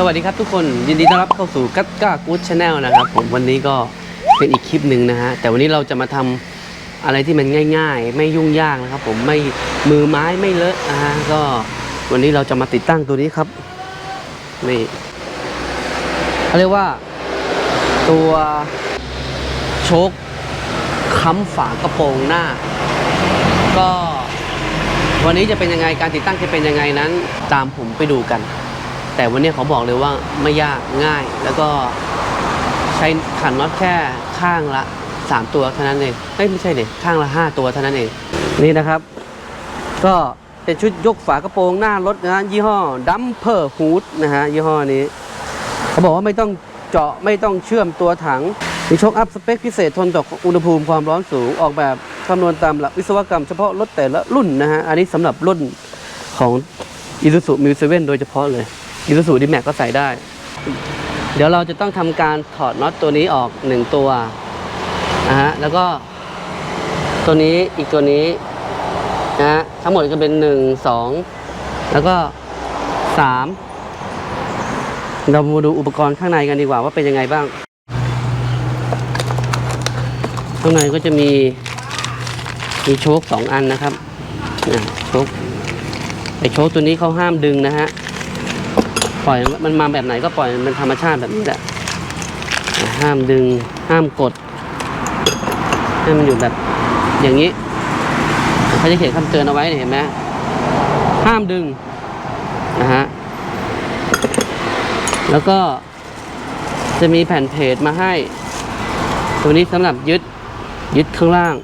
สวัสดีครับทุกคนยินดีต้อนรับเข้าสู่กัตก้ากู๊ดชาแนลนะครับผมวันนี้ก็เป็นอีกคลิปหนึ่งนะฮะแต่วันนี้เราจะมาทำอะไรที่มันง่าย ๆ ไม่ยุ่งยากนะครับ ผมไม่มือไม้ไม่เลอะนะฮะก็วันนี้เราจะมาติดตั้งตัวนี้ครับนี่เขาเรียกว่า ตัวโชคค้ำฝากระโปรงหน้า ก็วันนี้จะเป็นยังไงการติดตั้งจะเป็นยังไงนั้น ตามผมไปดูกัน แต่วันนี้เขาบอกเลยว่าไม่ยากง่าย แล้วก็ใช้ขันน็อตแค่ข้างละ 3 ตัวเท่านั้นเองเอ้ยไม่ใช่เด็ข้างละ 5 ตัวเท่านั้นเองนี่นะครับ ก็เป็นชุดยกฝากระโปรงหน้ารถนะยี่ห้อดัมเพอร์ฮูดนะฮะยี่ห้อนี้ เขาบอกว่าไม่ต้องเจาะไม่ต้องเชื่อมตัวถังมีโชคอัพสเปคพิเศษทนต่ออุณหภูมิความร้อนสูงออกแบบคำนวณตามหลักวิศวกรรมเฉพาะรถแต่ละรุ่นนะฮะ อันนี้สำหรับรุ่นของ Isuzu m u 7โดยเฉพาะเลย Isuzu d m a x ก็ใส่ได้ เดี๋ยวเราจะต้องทำการถอดน็อตตัวนี้ออก1ตัวนะฮะแล้วก็ตัวนี้อีกตัวนี้นะฮะทั้งหมดก็เป็น1 2แล้วก็3เรามาดูอุปกรณ์ข้างในกันดีกว่าว่าเป็นยังไงบ้าง ข้างในก็จะมีมีโชคสองอันนะครับนะโชคไอโชคตัวนี้เขาห้ามดึงนะฮะ ปล่อยมันมาแบบไหนก็ปล่อยมันธรรมชาติแบบนี้แหละ ห้ามดึงห้ามกด ให้มันอยู่แบบอย่างนี้เขาจะเขียนคำเตือนเอาไว้เนี่ยเห็นไหมห้ามดึงนะฮะแล้วก็จะมีแผ่นเพจมาให้ ตัวนี้สำหรับยึดยึดข้างล่าง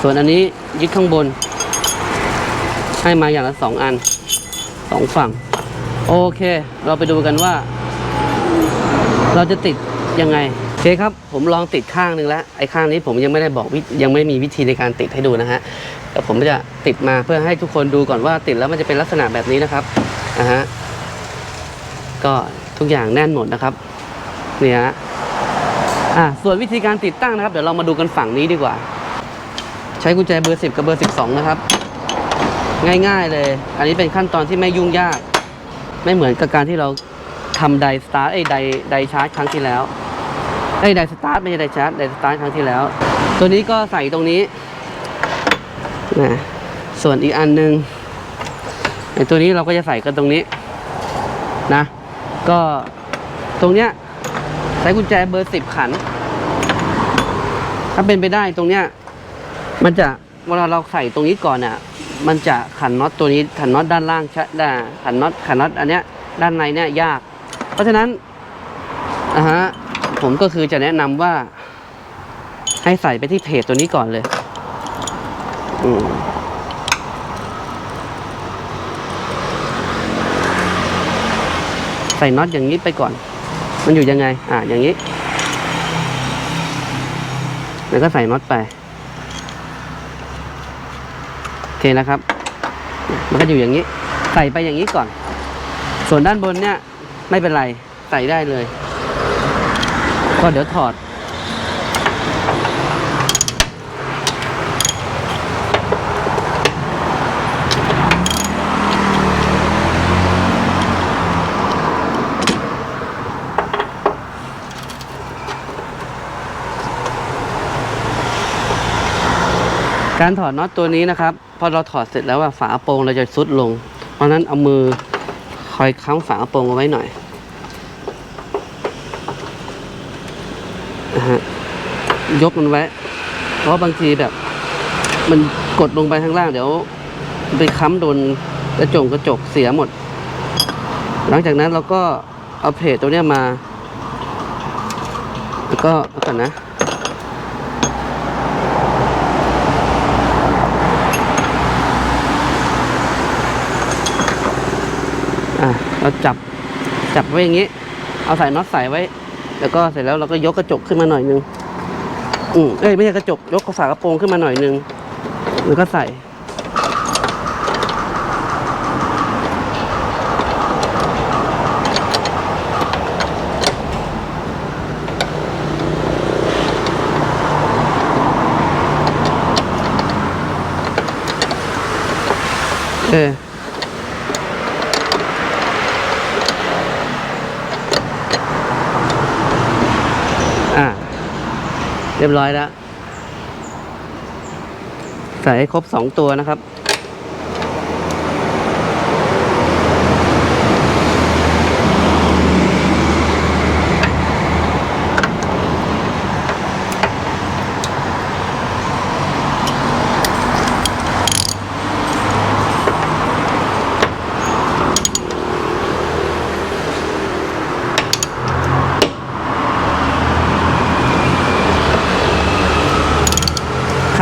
ส่วนอันนี้ยึดข้างบน ให้มาอย่างละสองอันสองฝั่ง โอเค เราไปดูกันว่า เราจะติดยังไงโอเคครับ ผมลองติดข้างหนึ่งแล้ว ไอ้ข้างนี้ผมยังไม่ได้บอกวิยังไม่มีวิธีในการติดให้ดูนะฮะแต่ผมจะติดมาเพื่อให้ทุกคนดูก่อนว่าติดแล้วมันจะเป็นลักษณะแบบนี้นะครับนะฮะก็ทุกอย่างแน่นหมดนะครับเนี่ยฮะอะส่วนวิธีการติดตั้งนะครับ เดี๋ยวเรามาดูกันฝั่งนี้ดีกว่า ใช้กุญแจเบอร์ 10 กับเบอร์ 12 นะครับ ง่ายๆเลย อันนี้เป็นขั้นตอนที่ไม่ยุ่งยาก ไม่เหมือนกับการที่เราทำไดสตาร์ทไอ้ไดไดชาร์จครั้งที่แล้วไอ้ไดสตาร์ทไม่ใช่ไดชาร์จไดสตาร์ทครั้งที่แล้ว ตัวนี้ก็ใส่ตรงนี้นะส่วนอีกอันหนึ่งไอ้ตัวนี้เราก็จะใส่กันตรงนี้นะ ก็ตรงเนี้ยใช้กุญแจเบอร์สิบขัน ถ้าเป็นไปได้ตรงเนี้ยมันจะเวลาเราใส่ตรงนี้ก่อนอะ มันจะขันน็อตตัวนี้ขันน็อตด้านล่างชะด้าขันน็อตขันน็อตอันเนี้ยด้านในเนี่ยยาก เพราะฉะนั้นอะฮะผมก็คือจะแนะนำว่า ให้ใส่ไปที่เพจตัวนี้ก่อนเลยอืมใส่น็อตอย่างนี้ไปก่อน มันอยู่ยังไง อ่าอย่างนี้ แล้วก็ใส่น็อตไป โอ เคนะครับ มันก็อยู่อย่างนี้ ใส่ไปอย่างนี้ก่อน ส่วนด้านบนเนี่ยไม่เป็นไร ใส่ได้เลย ก็เดี๋ยวถอด การถอดน็อตตัวนี้นะครับ พอเราถอดเสร็จแล้วว่าฝาโปรงเราจะซุดลง เพราะนั้นเอามือคอยค้ำฝาโปรงเอาไว้หน่อยนะฮะยกมันไว้ เพราะบางทีแบบ มันกดลงไปข้างล่างเดี๋ยว ไปค้ำโดนกระจกกระจกเสียหมด หลังจากนั้นเราก็เอาเพจตัวเนี้ยมา แล้วก็เอาก่อนนะ เราจับจับไว้อย่างนี้ เอาใส่น็อตใส่ไว้ แล้วก็เสร็จแล้วเราก็ยกกระจกขึ้นมาหน่อยนึงอืมเอ้ยไม่ใช่กระจกยกฝากระโปรงขึ้นมาหน่อยนึงแล้วก็ใส่เออ เรียบร้อยแล้ว ใส่ให้ครบสองตัวนะครับ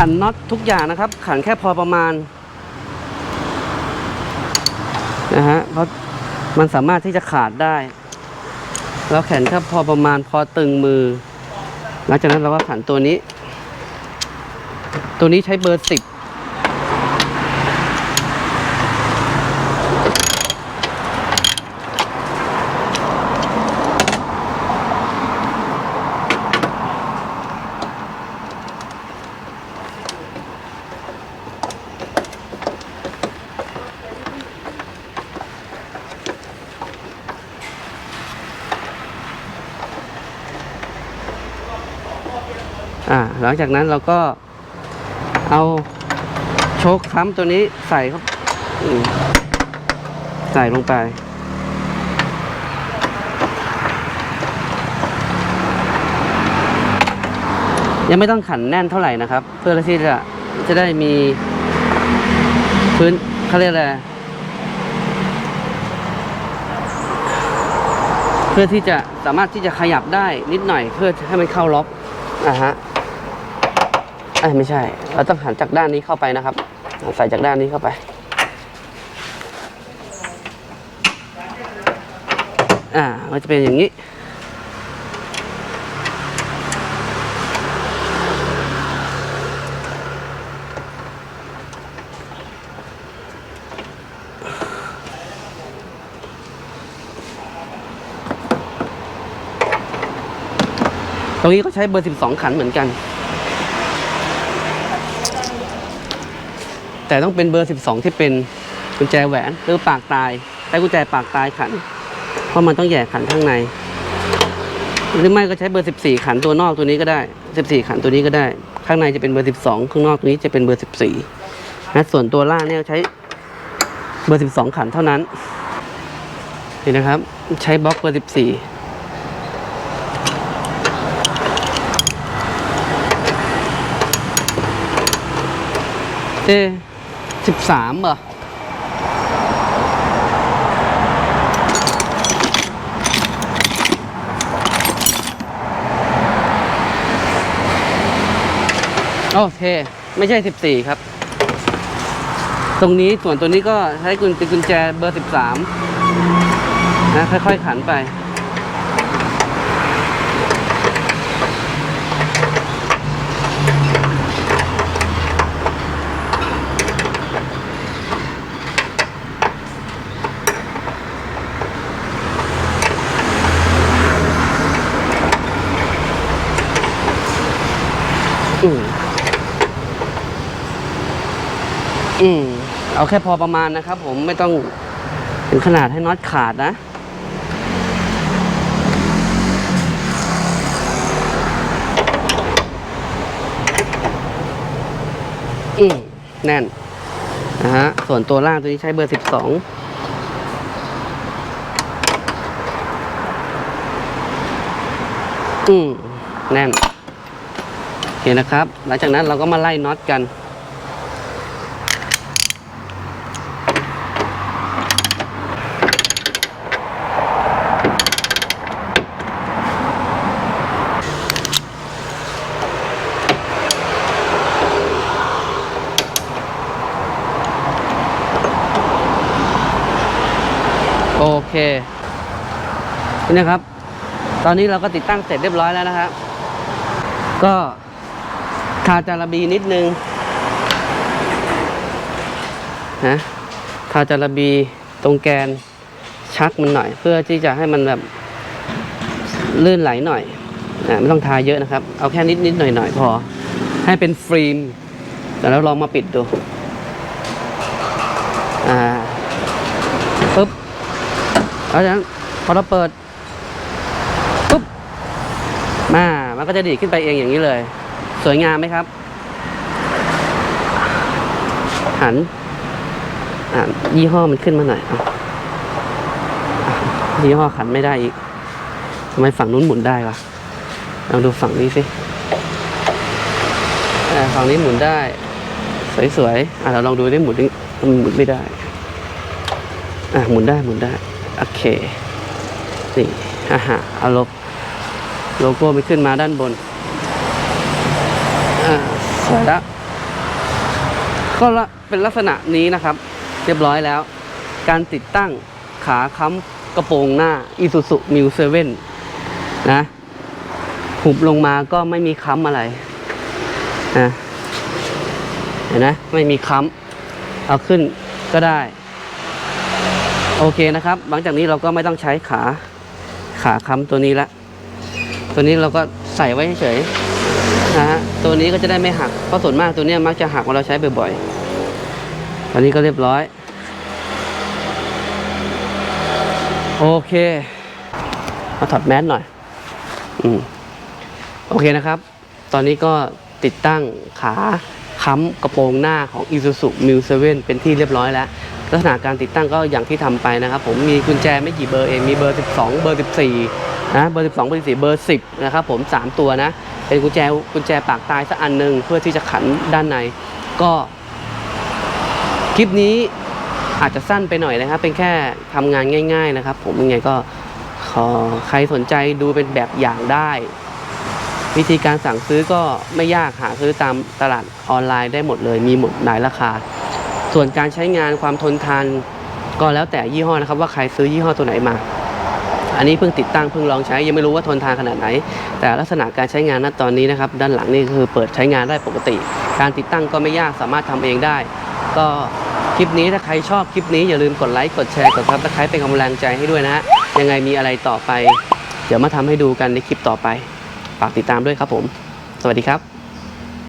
ขันน็อตทุกอย่างนะครับ ขันแค่พอประมาณนะฮะเพราะมันสามารถที่จะขาดได้ แล้วแขนแค่พอประมาณพอตึงมือ หลังจากนั้นเราก็ขันตัวนี้ ตัวนี้ใช้เบอร์สิบ หลังจากนั้นเราก็เอาโชคค้ำตัวนี้ใส่เข้าใส่ลงไป ยังไม่ต้องขันแน่นเท่าไหร่นะครับ เพื่อที่จะจะได้มีพื้นเขาเรียกอะไรเพื่อที่จะสามารถที่จะขยับได้นิดหน่อยเพื่อให้มันเข้าล็อกอะฮะ เอ้ยไม่ใช่ เราต้องหันจากด้านนี้เข้าไปนะครับ ใส่จากด้านนี้เข้าไป อ่า มันจะเป็นอย่างนี้ ตรงนี้ก็ใช้เบอร์ 12 ขันเหมือนกัน แต่ต้องเป็นเบอร์ 12 ที่เป็นกุญแจแหวนหรือปากตายใช้กุญแจปากตายขัน เพราะมันต้องแหย่ขันข้างใน หรือไม่ก็ใช้เบอร์ 14 ขันตัวนอกตัวนี้ก็ได้ 14 ขันตัวนี้ก็ได้ ข้างในจะเป็นเบอร์ 12 ข้างนอกตัวนี้จะเป็นเบอร์ 14นะส่วนตัวล่างเนี่ยใช้เบอร์ 12 ขันเท่านั้นนี่นะครับ ใช้บล็อกเบอร์ 14เอ๊ สิบสามเหรอโอเค ไม่ใช่สิบสี่ครับ ตรงนี้ส่วนตัวนี้ก็ใช้กุญเป็นกุญแจเบอร์สิบสามนะ ค่อย ๆ ขันไป อืมอืมเอาแค่พอประมาณนะครับ ผมไม่ต้องถึงขนาดให้น็อตขาดนะอืมแน่นนะฮะส่วนตัวล่างตัวนี้ใช้เบอร์สิบสองอืมแน่น คนะครับ หลังจากนั้นเราก็มาไล่น็อตกัน โอเคนี่นะครับ ตอนนี้เราก็ติดตั้งเสร็จเรียบร้อยแล้วนะครับก็ ทาจาระบีนิดนึงนะทาจาระบีตรงแกนชักมันหน่อย เพื่อที่จะให้มันแบบลื่นไหลหน่อยนะไม่ต้องทาเยอะนะครับ เอาแค่นิดนิดหน่อยหน่อยพอ ให้เป็นฟิล์มแล้วลองมาปิดดูอ่าปุ๊บแล้วจากนั้นพอเราเปิดปุ๊บมามันก็จะดีดขึ้นไปเองอย่างนี้เลย สวยงามไหมครับ หันอะยี่ห้อมันขึ้นมาหน่อยอะยี่ห้อขันไม่ได้อีกทำไมฝั่งนู้นหมุนได้วะลองดูฝั่งนี้สิอ่ฝั่งนี้หมุนได้ สวยๆอะเราลองดูได้หมุนดิมันหมุนไม่ได้ อะหมุนได้หมุนได้ โอเค นี่อะฮะเอาโลโลโก้ไปขึ้นมาด้านบน แล้วก็เป็นลักษณะนี้นะครับ เรียบร้อยแล้ว การติดตั้งขาค้ำกระโปรงหน้า Isuzu m u 7นะหุบลงมาก็ไม่มีค้ำอะไรนะเห็นไหมไม่มีค้ำเอาขึ้นก็ได้ โอเคนะครับ หลังจากนี้เราก็ไม่ต้องใช้ขาขาค้ำตัวนี้ละ ตัวนี้เราก็ใส่ไว้เฉยนะฮะ ตัวนี้ก็จะได้ไม่หักเพราะส่วนมากตัวนี้มักจะหักเวลาเราใช้บ่อยๆตอนนี้ก็เรียบร้อย โอเคมาถอดแมสหน่อย อืมโอเคนะครับ ตอนนี้ก็ติดตั้งขาค้ำกระโปรงหน้าของ Isuzu m u 7เป็นที่เรียบร้อยแล้ว ลักษณะการติดตั้งก็อย่างที่ทำไปนะครับ ผมมีกุญแจไม่กี่เบอร์เอง มีเบอร์ 12 เบอร์ 14 นะ เบอร์ 12 เบอร์ 14 เบอร์ 10 นะครับผม 3 ตัวนะ เป็นกุญแจกุญแจปากตายสักอันหนึ่งเพื่อที่จะขันด้านใน ก็ คลิปนี้อาจจะสั้นไปหน่อยนะครับ เป็นแค่ทำงานง่าย ๆ นะครับ ผมยังไงก็ขอใครสนใจดูเป็นแบบอย่างได้ วิธีการสั่งซื้อก็ไม่ยากหาซื้อตามตลาดออนไลน์ได้หมดเลย มีหมดหลายราคา ส่วนการใช้งานความทนทานก็แล้วแต่ยี่ห้อนะครับ ว่าใครซื้อยี่ห้อตัวไหนมา อันนี้เพิ่งติดตั้งเพิ่งลองใช้ยังไม่รู้ว่าทนทานขนาดไหน แต่ลักษณะการใช้งานณตอนนี้นะครับด้านหลังนี่คือเปิดใช้งานได้ปกติ การติดตั้งก็ไม่ยากสามารถทำเองได้ ก็คลิปนี้ถ้าใครชอบคลิปนี้อย่าลืมกดไลค์กดแชร์กดซับสไครป์เป็นกำลังใจให้ด้วยนะฮะยังไงมีอะไรต่อไป เดี๋ยวมาทำให้ดูกันในคลิปต่อไปฝากติดตามด้วยครับผม สวัสดีครับ